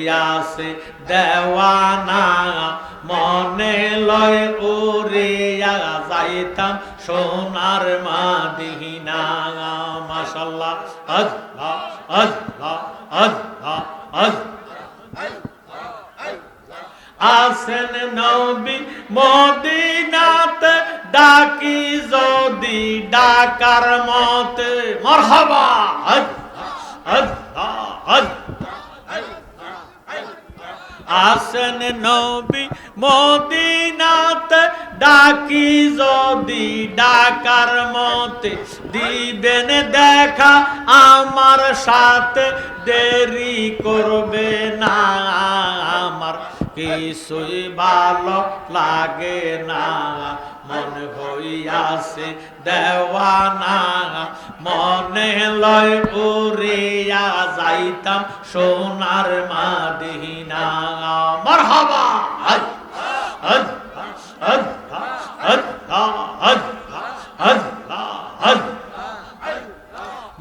হইয়াছে দেওয়ানা, মনে লয় উড়িয়া যাইতাম সোনার মাদিনা। মাশাল্লাহ, আল্লাহ আল্লাহ আল্লাহ আল্লাহ। আসেন নবী মদিনাতে, ডাকি যদি ডাকার মতে। মরহাবা আল্লাহ আল্লাহ। আসেন নবী মদিনাতে, ডাকি যদি ডাকার মতে দিবেন দেখা, আমার সাথে দেরি করবে না। আমার কিছুই ভালো লাগে না। মন হইয়াছে দেওয়ানা, মনে লয় উড়িয়া যাইতাম সোনার মাদিনা। মারহাবা! আজ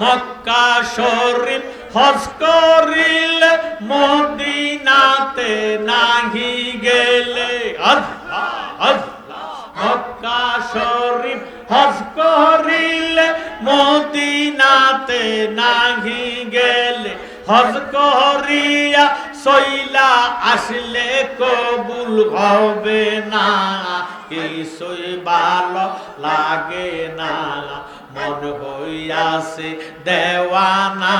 মক্কা শরীফ হজ করিলে মদিনাতে নাহি গেলে। আল্লাহ আল্লাহ মক্কা শরীফ, হজ করিলে মদিনাতে নাহি গেলে। হজ করিয়া সইলা আসলে কবুল হবে না। কিছুই ভালো লাগে না। মন হইয়াছে দেওয়ানা।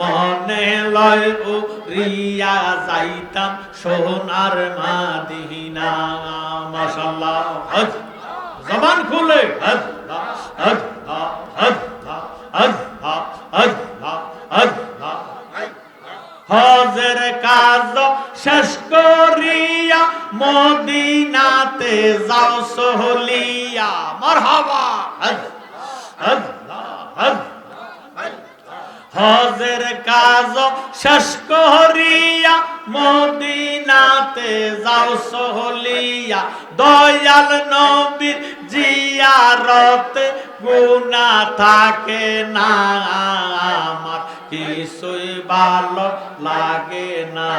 মনে লয় ও রিয়া যাইতাম সোনার মাদিনা। মাশাল্লাহ জবান খুলে। হজের কাজ শেষ করিয়া মদিনাতে যাও সহলিয়া। মারহাবা। হজের কাজ শেষ করিয়া মদিনাতে যাও সহলিয়া, দয়াল নবীর জিয়ারত। গুনা থাকে না আমার, কিছুই ভালো লাগে না।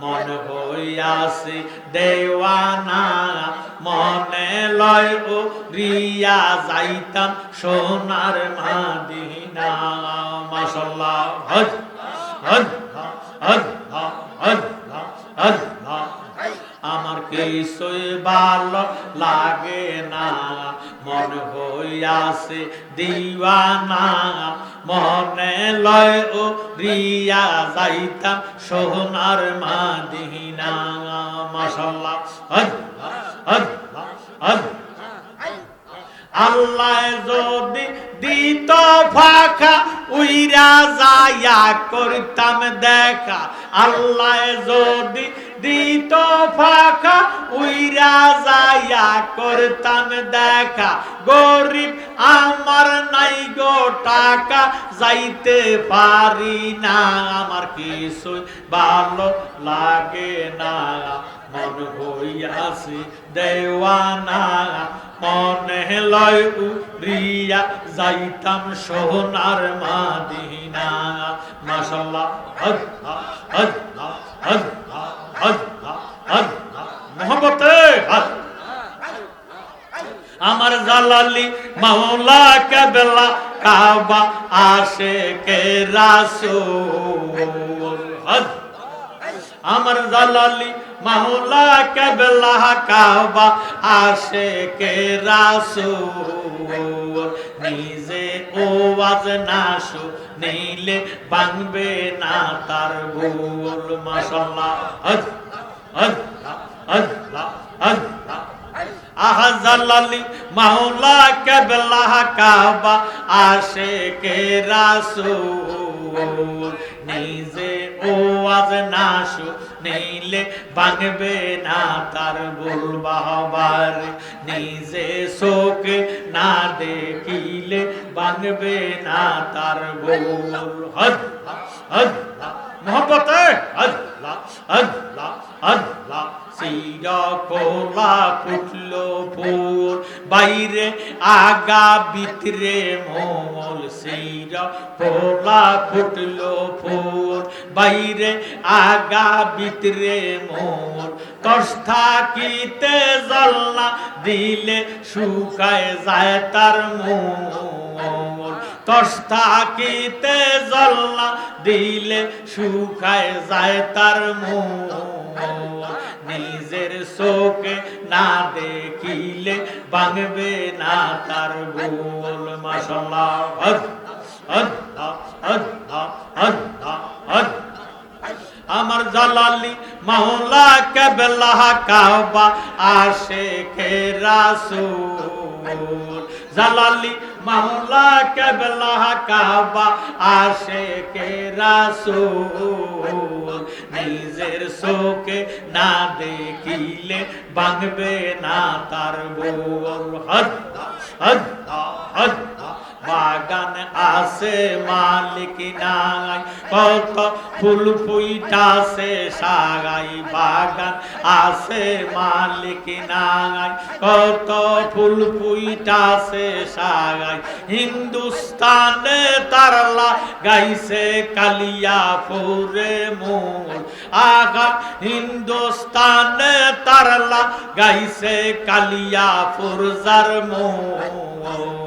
মন হইয়াছি দেওয়ানা, মনে লয় ও রিয়া যাইতাম সোনার মাদিনা। মাশাল্লাহ হজ হজ হজ হজ। আমার কিছুই ভালো লাগে না। মন হইয়াছে দিওয়ানা। মনে লয় ও রিয়া যাইতাম সোনার আল্লাহ আল্লাহ আল্লাহ। আল্লাহ যদি দিত ফাঁকা উইরা যায়া করতাম দেখা। আল্লাহ যদি দিত ফাঁকা উইরা যায়া করতাম দেখা। গরিব আমার নাই গো টাকা, যাইতে পারি না। আমার কিছু ভালো লাগে না। মন হইয়াছি দেওয়ানা। মনে লয় উড়িয়া যাইতাম সোনার মাদিনা। মাশাল্লাহ আল্লাহ আল্লাহ আল্লাহ আল্লাহ আল্লাহ মোহব্বতে আমার জালালি মাওলা কেবলা কাবা আসে কে রাসূল আমার জালালি মাওলা কেবলা কাবা আসে কে রাসূল। নিজে ওয়াজ না শুনিলে বাংবে না তার ভুল। মাশাল্লাহ আল্লাহ আহাজালালি মাওলা কেবলা কাবা আসে কে রাসূল। নিজে ওয়াজ না শুনিলে ভাঙবে না তার ভুল বাহবার। নিজে শোক না দেখিলে ভাঙবে না তার ভুল। হদ হদ মোহব্বত হদ লা হদ লা হদ। সিরা কোলা ফুটলো ফুল। বাইরে আগা ভিতরে মোল সিরা কোলা ফুটলো ফুল। বাইরে আগা ভিতরে মোল কষ থাকিতে জল না দিলে শুকায় যায় তার মোল তস থাকিতে জল না দিলে শুকায় যায় তার নিজের চোখে না দেখিলে ভাঙবে না তার গোল মশলা আমার জালালি মাওলা কেবলা কাবা আশে কে রাসূল। জালালি মাওলা কেবলা কাবা আশে কে রাসূল, নিজের শোকে না দেখিলে ভাঙবে না তার বোল হদ হদ হদ। বাগান আছে, মালিক নাই। কত ফুল ফুইটাছে সাগাই, বাগান আছে, মালিক নাই। কত ফুল ফুইটাছে সাগাই, হিন্দুস্তানে তারলা গাইছে কালিয়া ফুরে মূল। আগা হিন্দুস্তানে তারলা গাইছে কালিয়া ফুরজার মূল।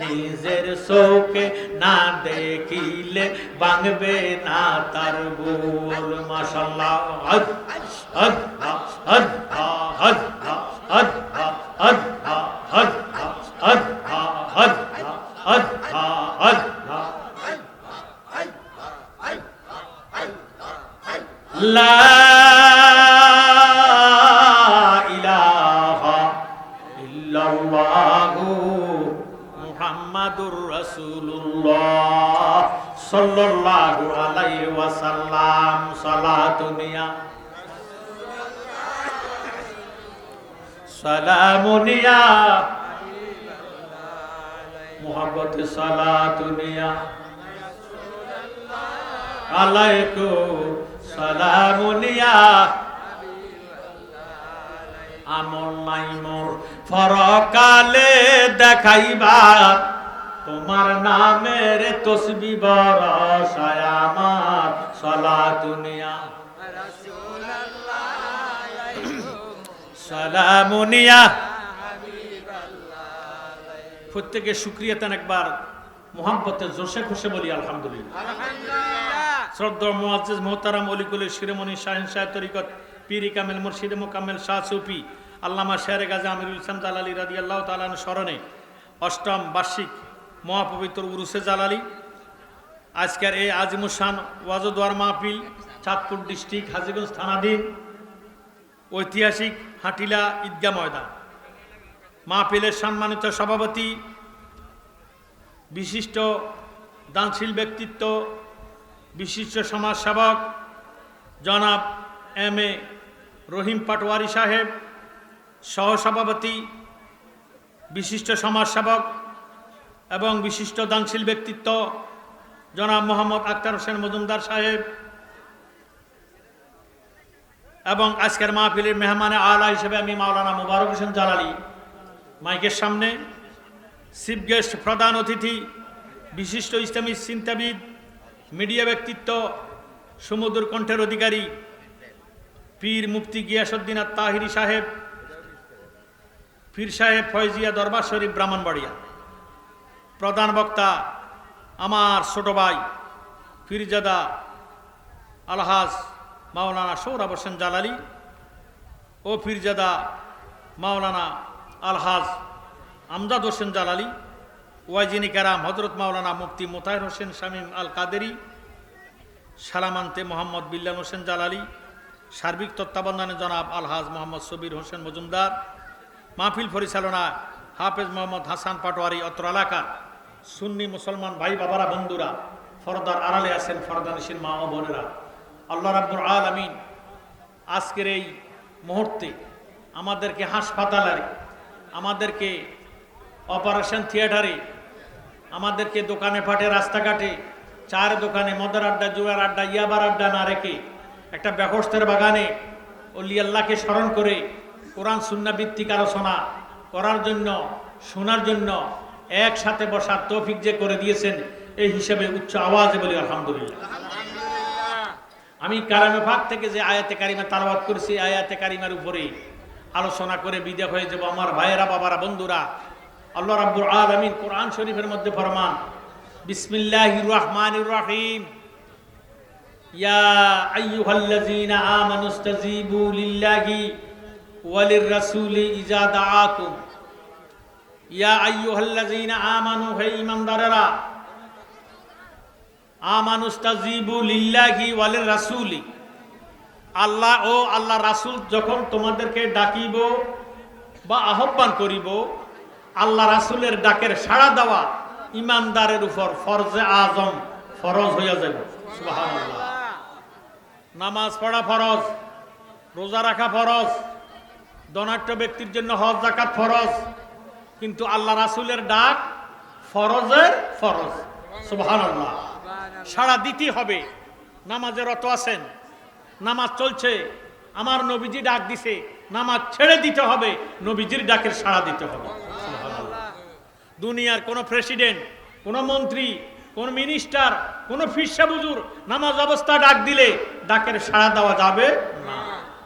নিজের চোখে না দেখিলে ভাঙবে না তার গোল মাসাল্লাহ আল্লাহ মুহাম্মাদুর রাসূলুল্লাহ সাল্লাল্লাহু আলাইহি আমল নাই মোর। ফরকালে দেখাইবা তোমার নামের তসবি বরসায় আমার সলাতুনিয়া সালামুনিয়া প্রত্যেকে শুক্রিয়া তেন একবার মোহাম্মতে জোশে খুশে বলি, আলহামদুলিল্লাহ। শ্রদ্ধা মুআজ্জিজ মোহতারাম অলিকুলের শিরোমণি শাহিন শাহ তরিকত, পীরি কামেল মুর্শিদ মোকামেল শাহ সুফি, আল্লামা শের গাজা আমিরুল ইসলাম জালালি রাদি আল্লাহ তালান স্মরণে অষ্টম বার্ষিক মহাপবিত্র উরুসে জালালি। আজকের এই আজিমুসান ওয়াজদোয়ার মাহফিল চাঁদপুর ডিস্ট্রিক্ট হাজিগঞ্জ থানাধীন ঐতিহাসিক হাটিলা ঈদগা ময়দান। মাহফিলের সম্মানিত সভাপতি, বিশিষ্ট দানশীল ব্যক্তিত্ব, বিশিষ্ট সমাজসেবক, জনাব এম এ রহিম পাটোয়ারি সাহেব, সহসভাপতি, বিশিষ্ট সমাজসেবক এবং বিশিষ্ট দানশীল ব্যক্তিত্ব জনাব মোহাম্মদ আক্তার হোসেন মজুমদার সাহেব এবং আজকের মাহফিলের মেহমানে আলা হিসেবে আমি মাওলানা মুবারক হোসেন জালালি মাইকের সামনে। চিফ গেস্ট, প্রধান অতিথি, বিশিষ্ট ইসলামী চিন্তাবিদ, মিডিয়া ব্যক্তিত্ব সমুদ্র কণ্ঠের অধিকারী, পীর মুফতি গিয়াসুদ্দিন তাহিরি সাহেব, পীর সাহেব ফয়জিয়া দরবার শরীফ ব্রাহ্মণবাড়িয়া। প্রধান বক্তা আমার ছোট ভাই পীরজাদা আলহাজ মাওলানা সৌরভ হোসেন জালালি ও ফিরজাদা মাওলানা আলহাজ আমজাদ হোসেন জালালি, ওয়াইজিনী কারাম হজরত মাওলানা মুফতি মোতাহের হোসেন শামীম আল কাদেরি সালামান্তে মোহাম্মদ বিল্লান হোসেন জালালি, সার্বিক তত্ত্বাবধানে জনাব আলহাজ মোহাম্মদ সবির হোসেন মজুমদার, মাহফিল পরিচালনা হাফেজ মোহাম্মদ হাসান পাটোয়ারি অত্র এলাকা সুন্নি মুসলমান ভাই বাবারা, বন্ধুরা, ফরদার আড়ালে আছেন ফরদানিসীর মা ও বোনেরা। আল্লাহ রাব্বুল আলামিন আজকের এই মুহূর্তে আমাদেরকে হাসপাতালে, আমাদেরকে অপারেশন থিয়েটারে, আমাদেরকে দোকানে ফাটে রাস্তাঘাটে চার দোকানে, মদের আড্ডা, জুয়ার আড্ডা, ইয়াবার আড্ডা না রেখে একটা ব্যবস্থার বাগানে আল্লাহকে স্মরণ করে কোরআন সুন্না ভিত্তিক আলোচনা করার জন্য, শোনার জন্য একসাথে বসার তৌফিক যে করে দিয়েছেন এই হিসেবে উচ্চ আওয়াজে বলি আলহামদুলিল্লাহ। আমি কালামে ভাগ থেকে যে আয়াতে কারিমা তালাবাদ করেছি আয়াতে কারিমার উপরে আলোচনা করে বিদে হয়ে যাব আমার ভাইয়েরা বাবারা বন্ধুরা। আল্লাহ রাব্বুল আলামিন কোরআন শরীফের মধ্যে ফরমান বিসমিল্লাহির রহমানির রহিম। ইয়া আইয়ুহাল্লাযীনা আমানু ইস্তাজিবু লিল্লাহি ওয়ালির রাসূলি ইজা দাআকুম। ইয়া আল্লাহ ও আল্লাহ রাসূল যখন তোমাদেরকে ডাকিব বা আহ্বান করিব আল্লাহ রাসূলের ডাকের সাড়া দেওয়া ইমানদারের উপর ফরজে আজম ফরজ হইয়া যাবে নামাজ পড়া ফরজ, রোজা রাখা ফরজ, ধনাঢ্য ব্যক্তির জন্য হজ জাকাত ফরজ কিন্তু আল্লাহ রাসুলের ডাক ফরজের ফরজ। সুবহানাল্লাহ। সাড়া দিতে হবে। নামাজে রত আছেন, নামাজ চলছে। আমার নবীজি ডাক দিছে, নামাজ ছেড়ে দিতে হবে, নবীজির ডাকের সাড়া দিতে হবে। দুনিয়ার কোন প্রেসিডেন্ট, কোন মন্ত্রী, কোন মিনিস্টার, কোন ফিরসা বুজুর নামাজ অবস্থা ডাক দিলে ডাকের সাড়া দেওয়া যাবে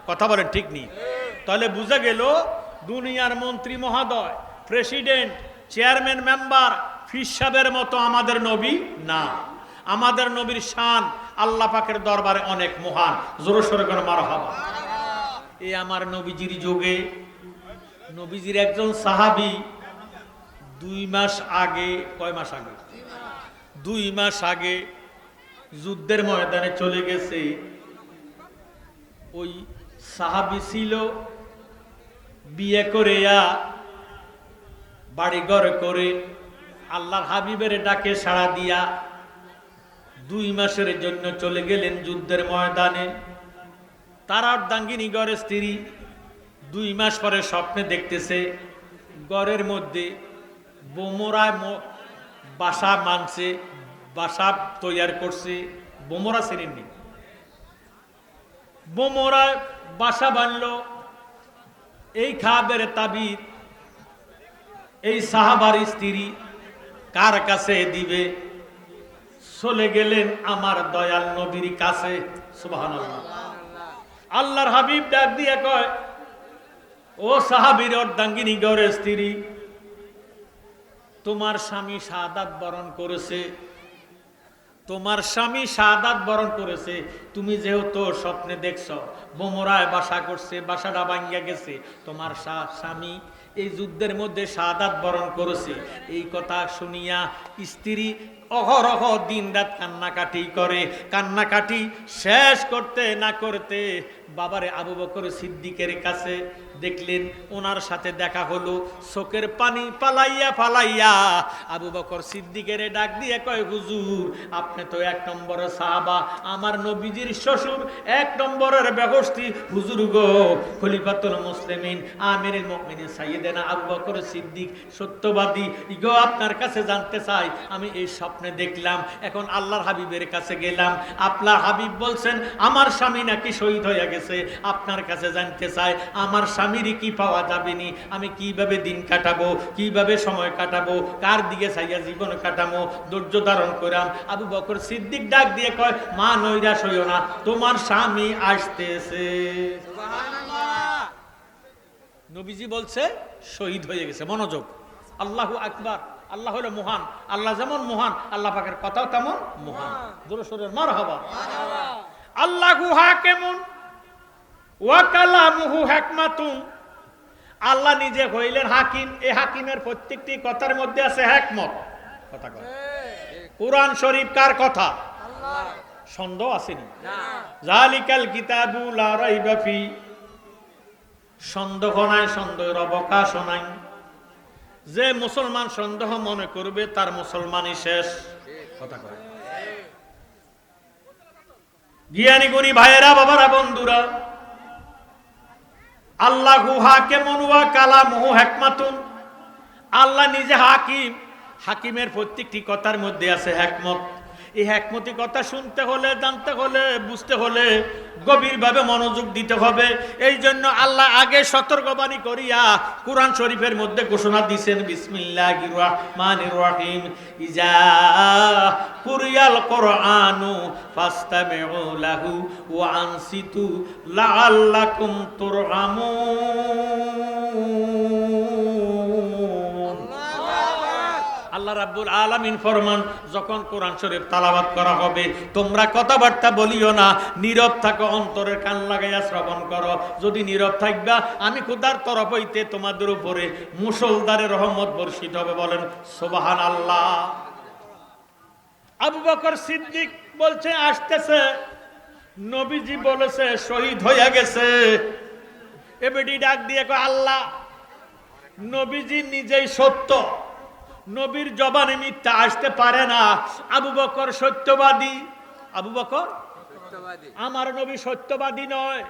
কথা বলেন ঠিক নেই তাহলে বুঝা গেল, দুনিয়ার মন্ত্রী মহোদয় প্রেসিডেন্ট, চেয়ারম্যান, মেম্বার ফিসাবের মতো আমাদের নবী না। আমাদের নবীর শান আল্লাহ পাকের দরবারে অনেক মহান। জোর সরে করে মারা হবা এই আমার নবীজির যুগে, নবীজির একজন সাহাবী দুই মাস আগে, কয় মাস আগে? দুই মাস আগে যুদ্ধের ময়দানে চলে গেছে। ওই সাহাবি ছিল বিয়ে করে বাড়ি ঘর করে আল্লাহর হাবিবের ডাকে সাড়া দিয়া দুই মাসের জন্য চলে গেলেন যুদ্ধের ময়দানে। তারার দাঙ্গিনী গড়ের স্ত্রী দুই মাস পরে স্বপ্নে দেখতেছে গড়ের মধ্যে বোমরায় বাসা মানছে, বাসা তৈয়ার করছে, বোমরা শ্রেণি বোমরায় বাসা বানল, এই খাবের তাবিদ এই সাহাবার স্ত্রী কার কাছে দিবে? চলে গেলেন আমার দয়াল নবীর কাছে। আল্লাহর হাবিব ডাক দিয়ে কয়, ও সাহাবির অর্ধাঙ্গিনী গড়ের স্ত্রী, তোমার স্বামী সাদাত বরণ করেছে। তোমার স্বামী সাদাত বরণ করেছে। তুমি যেহেতু স্বপ্নে দেখছ, বোমরায় বাসা করছে, বাসাটা ভাঙ্গিয়া গেছে, তোমার স্বামী এই যুদ্ধের মধ্যে সাদাত বরণ করেছে। এই কথা শুনিয়া স্ত্রী অহরহ দিন রাত কান্নাকাটি করে। কান্নাকাটি শেষ করতে না করতে বাবারে আবু বকর সিদ্দিকের কাছে দেখলেন, ওনার সাথে দেখা হলো চোখের পানি পালাইয়া পালাইয়া আবু বকর সিদ্দিকের ডাক দিয়ে কয়, হুজুর, আপনি তো এক নম্বরের সাহাবা, আমার নবীজির শ্বশুর এক নম্বরের ব্যবস্থি হুজুর গো, খলিফাতুল মুসলিমিন, আমির মুমিনিন সাইয়েদেনা আবু বকর সিদ্দিক, সত্যবাদী। গো আপনার কাছে জানতে চাই, আমি এই স্বপ্নে দেখলাম, এখন আল্লাহর হাবিবের কাছে গেলাম। আপনার হাবিব বলছেন, আমার স্বামী নাকি শহীদ হয়ে গেছে। আপনার কাছে জানতে চাই, আমার স্বামীর কি পাওয়া যাবে নি আমি কীভাবে দিন কাটাবো? কীভাবে সময় কাটাবো? কার দিকে চাইয়া জীবন কাটাবো ধৈর্য ধারণ করাম। আবু বকর সিদ্দিক ডাক দিয়ে কয় মা নৈরাশ হইও না। তোমার স্বামী আসতেছে। নবীজি বলছে শহীদ হয়ে গেছে। মনোযোগ। আল্লাহ আকবার। আল্লাহ হলো মহান। আল্লাহ যেমন মহান আল্লাহ পাকের কথাও তেমন মহান। জোরে সোরে মার হবা আল্লাহু হাকেমুন। আল্লাহ নিজে হইলেন হাকিম। এ হাকিমের প্রত্যেকটি কথার মধ্যে আছে হেকমত। কথা কোরআন শরীফ কার কথা? সন্দেহ আসেনি? জালিকাল কিতাবু লা সন্দেহ নাই, সন্দেহের অবকাশ নাই। যে মুসলমান সন্দেহ মনে করবে, তার মুসলমানই শেষ। কথা কয়। জ্ঞানী গুণী ভাইয়েরা, বাবারা, বন্ধুরা আল্লাহ হাকেমন ওয়া কালামহু হেকমাতুন। আল্লাহ নিজে হাকিম। হাকিমের প্রত্যেকটি কথার মধ্যে আছে হেকমত। এই হ্যাকমতি কথা শুনতে হলে, জানতে হলে, বুঝতে হলে গভীরভাবে মনোযোগ দিতে হবে। এই জন্য আল্লাহ আগে সতর্কবাণী করিয়া কোরআন শরীফের মধ্যে ঘোষণা দিছেন বিসমিল্লাহ রহমানির রহিম। ইজা কুরিয়াল কোরআনু ফাস্তামিউ লাহু ওয়া আনসিতু লাআল্লাকুম তুরহামুন। আল্লাহ রাব্বুল আলামিন ফরমান, যখন কোরআন শরীফ তালাবাত করা হবে, তোমরা কথাবার্তা বলিও না, নীরব থাকো, অন্তরের কান লাগাইয়া শ্রবণ করো। যদি নীরব থাকবা, আমি খুদার তরফ হইতে তোমাদের উপরে মুসলদারে রহমত বর্ষিত হবে বলেন সোবাহান আল্লাহ আবু বকর সিদ্দিক বলছে, আসতেছে। নবীজি বলেছে, শহীদ হইয়া গেছে। এবেডি ডাক দিয়ে কয়, আল্লাহ, নবীজি নিজেই সত্য। নবীর জবানে মিথ্যা আসতে পারে না। আবু বকর সত্যবাদী। আবু বকর? আমার নবী সত্যবাদী নয়।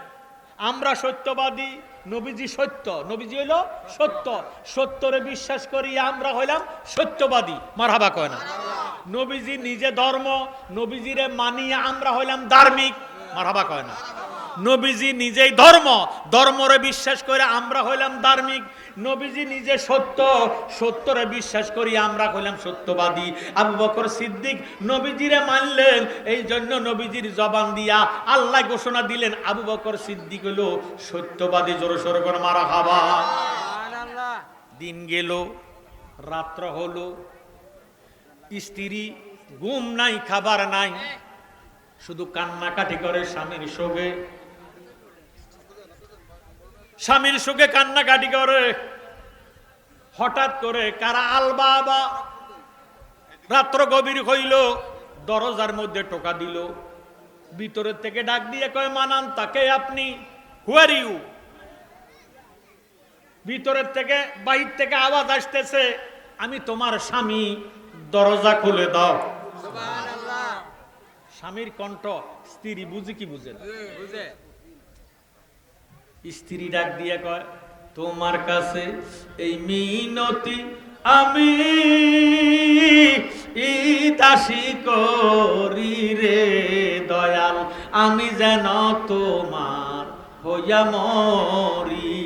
আমরা সত্যবাদী। নবীজি সত্য। নবীজি হইল সত্য। সত্যরে বিশ্বাস করি আমরা হইলাম সত্যবাদী। মারহাবা কয় না? নবীজি নিজে ধর্ম নবীজিরে মানিয়ে আমরা হইলাম ধার্মিক। মারহাবা কয় না? নবীজি নিজেই ধর্ম। ধর্মরে বিশ্বাস করে আমরা হইলাম ধার্মিক। নবীজি নিজে সত্য। সত্যরে বিশ্বাস করি আমরা হইলাম সত্যবাদী। আবু বকর সিদ্দিক নবীজিরে মানলেন এই জন্য নবীজির জবান দিয়া আল্লাহ ঘোষণা দিলেন আবু বকর সিদ্দিক হলো সত্যবাদী জোর সোর করে মারা খাবা। দিন গেল রাত্র হলো স্ত্রী ঘুম নাই খাবার নাই। শুধু কান্নাকাটি করে স্বামীর শোকে। স্বামীর শোকে কান্নাকাটি করে। হঠাৎ করে কারা আলবা আবা রাত্র গভীর হইল দরজার মধ্যে টোকা দিল। ভিতরের থেকে ডাক দিয়ে কয় মানান তাকে আপনি? হুয়ার ইউ ভিতরের থেকে বাহির থেকে আওয়াজ আসতেছে আমি তোমার স্বামী দরজা খুলে দাও। স্বামীর কণ্ঠ স্ত্রী বুঝি কি বুঝেন স্ত্রী ডাক দিয়ে কয়, তোমার কাছে এই মিনতি আমি দাসী করি রে দয়াল। আমি যেন তোমার হইয়া মরি।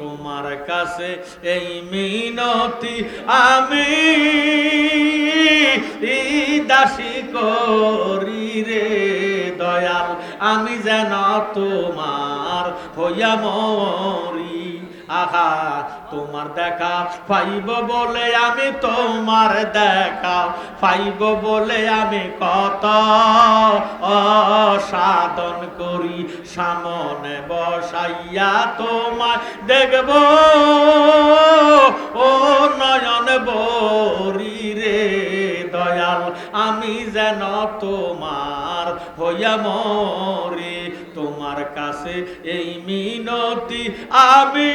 তোমার কাছে এই মিনতি আমি দাসী করি রে দয়াল। আমি যেন তোমার হইয়া মরি। আহা, তোমার দেখা পাইব বলে আমি তোমার দেখা। পাইব বলে আমি কত সাধন করি। সামনে বসাইয়া তোমার দেখব। ও নয়ন বরি রে দয়াল, আমি যেন তোমার হইয়া মরে। কাছে এই মিনতি আমি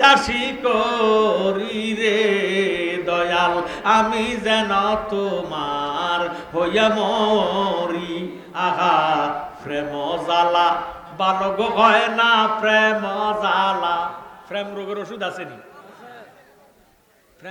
দাসী করি রে দয়াল, আমি যেন তোমার হইয়া মরি। আহা, প্রেম জ্বালা। বালক হয় না প্রেম জ্বালা। প্রেম রোগের ওষুধ আসেনি